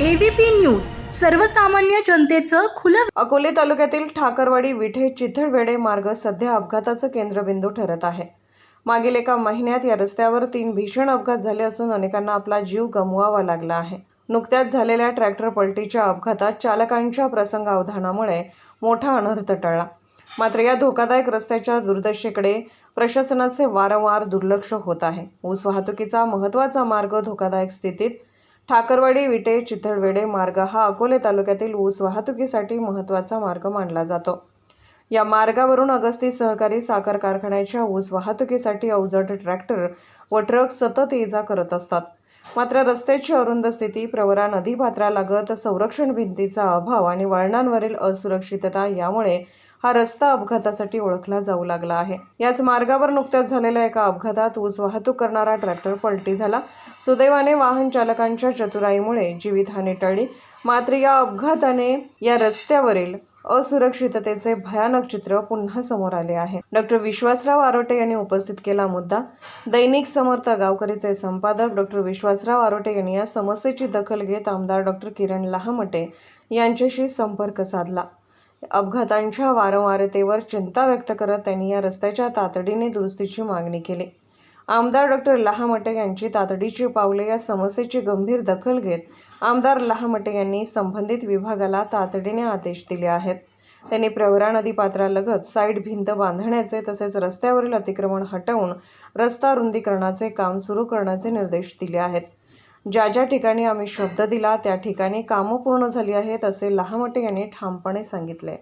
ABP news सर्वसामान्य जनतेचं खुलं अकोले तालुक्यातील ठाकरवाडी विठे चिथळवेडे मार्ग सध्या अपघाताचं केंद्रबिंदू ठरत आहे. मागील एका महिन्यात या रस्त्यावर तीन भीषण अपघात झाले असून अनेकांना आपला जीव गमवावा लागला आहे. नुकत्याच झालेल्या ट्रॅक्टर पलटीच्या अपघातात चालकांच्या प्रसंगावधानामुळे मोठा अनर्थ टळला. मात्र या धोकादायक रस्त्याच्या दुर्दशेकडे प्रशासनाचे वारंवार दुर्लक्ष होत आहे. ऊस वाहतुकीचा महत्त्वाचा मार्ग धोकादायक स्थितीत ठाकरवाडी विटे चिथळवेडे मार्ग हा अकोले तालुक्यातील ऊस वाहतुकीसाठी महत्त्वाचा मार्ग मानला जातो. या मार्गावरून अगस्ती सहकारी साखर कारखान्याच्या ऊस वाहतुकीसाठी अवजड ट्रॅक्टर व ट्रक सतत ये जा करत असतात. मात्र रस्त्याची अरुंद स्थिती प्रवरा नदीपात्रालगत संरक्षण भिंतीचा अभाव आणि वळणांवरील असुरक्षितता यामुळे हा रस्ता अपघातासाठी ओळखला जाऊ लागला आहे. याच मार्गावर नुकत्याच झालेल्या एका अपघातात ऊस वाहतूक करणारा ट्रॅक्टर पलटी झाला. सुदैवाने वाहन चालकांच्या चतुराईमुळे जीवितहानी टळली. मात्र या अपघाताने या रस्त्यावरील असुरक्षिततेचे भयानक चित्र पुन्हा समोर आले आहे. डॉक्टर विश्वासराव आरोटे यांनी उपस्थित केला मुद्दा. दैनिक समर्थ गावकरीचे संपादक डॉक्टर विश्वासराव आरोटे यांनी या समस्येची दखल घेत आमदार डॉक्टर किरण लहामटे यांच्याशी संपर्क साधला. अपघातांच्या वारंवारतेवर चिंता व्यक्त करत त्यांनी या रस्त्याच्या तातडीने दुरुस्तीची मागणी केली. आमदार डॉक्टर लहामटे यांची तातडीची पावले या समस्येची गंभीर दखल घेत आमदार लहामटे यांनी संबंधित विभागाला तातडीने आदेश दिले आहेत. त्यांनी प्रवरा नदीपात्रालगत साईड भिंत बांधण्याचे तसेच रस्त्यावरील अतिक्रमण हटवून रस्ता रुंदीकरणाचे काम सुरू करण्याचे निर्देश दिले आहेत. ज्या ज्या ठिकाणी आम्ही शब्द दिला त्या ठिकाणी कामं पूर्ण झाली आहेत असे लहामटे यांनी ठामपणे सांगितले.